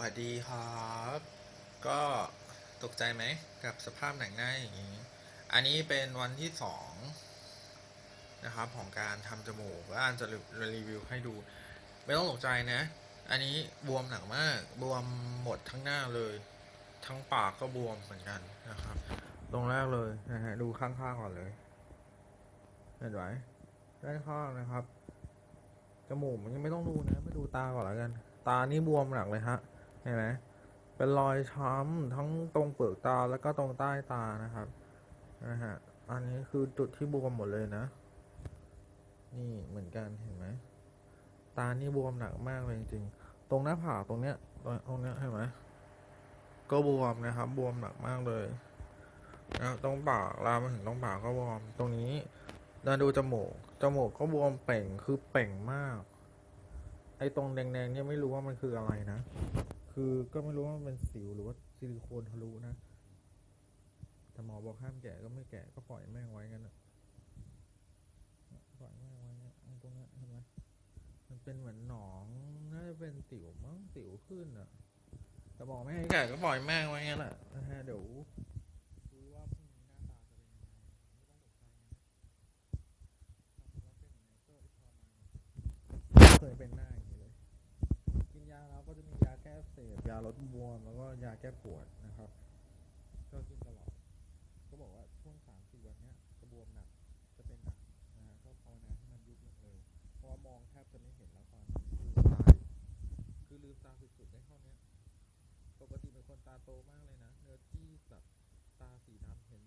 วัสดีครับ ก็ตกใจไหมกับสภาพหนังหน้าอย่างนี้ อันนี้เป็นวันที่สองนะครับของการทำจมูกแล้วอันจะรีวิวให้ดู ไม่ต้องตกใจนะ อันนี้บวมหนักมากบวมหมดทั้งหน้าเลย ทั้งปากก็บวมเหมือนกันนะครับ ตรงแรกเลยนะฮะดูข้างๆก่อนเลยเห็นไหมด้านข้างนะครับจมูกมันยังไม่ต้องดูนะไม่ดูตาก่อนแล้วกัน ตานี่บวมหนักเลยฮะ เห็นไหมเป็นรอยช้ำทั้งตรงเปลือกตาแล้วก็ตรงใต้ตานะครับนะฮะอันนี้คือจุดที่บวมหมดเลยนะ นี่เหมือนกันเห็นไหมตานี่บวมหนักมากเลยจริงๆตรงหน้าผากตรงเนี้ยตรงเนี้ยเห็นไหมก็บวมนะครับ บวมหนักมากเลยนะตรงปากลามมาถึงตรงปากก็บวม ตรงนี้เดินดูจมูกจมูกก็บวมเป่งคือเป่งมาก ไอ้ตรงแดงๆเนี่ยไม่รู้ว่ามันคืออะไรนะ คือก็ไม่รู้ว่ามันเป็นสิวหรือว่าซิลิโคนทะลุนะแต่หมอบอกห้ามแกะก็ไม่แกะก็ปล่อยแม่งไว้งั้นอะปล่อยแม่งไว้เอ้ตรงนี้เห็นไหมมันเป็นเหมือนหนองน่าจะเป็นสิวมั้งสิวขึ้นอะแต่บอกไม่ให้แกะก็ปล่อยแม่งไว้งั้นแหละนะฮะเดี๋ยวดูว่าหน้าตาเป็นไงเป็นยังไงก็ทรมานเคยเป็นหน้าอย่างนี้เลย กินยาแล้วก็จะมี ยาแก้อักเสพยาลดบวมแล้วก็ยาแก้ปวดนะครับ ก็กินตลอด ก็บอกว่าช่วงสามสี่วันนี้ยจะบวมหนักจะเป็นหนักนะฮะก็ภาวนาให้มันยุบลงเร็วเพราะมองแทบจะไม่เห็นแล้วตอนนี้คือตาคือลืมตาสุดๆได้เท่านี้ปกติเป็นคนตาโตมากเลยนะเนื้อที่แบบตาสีดำเห็น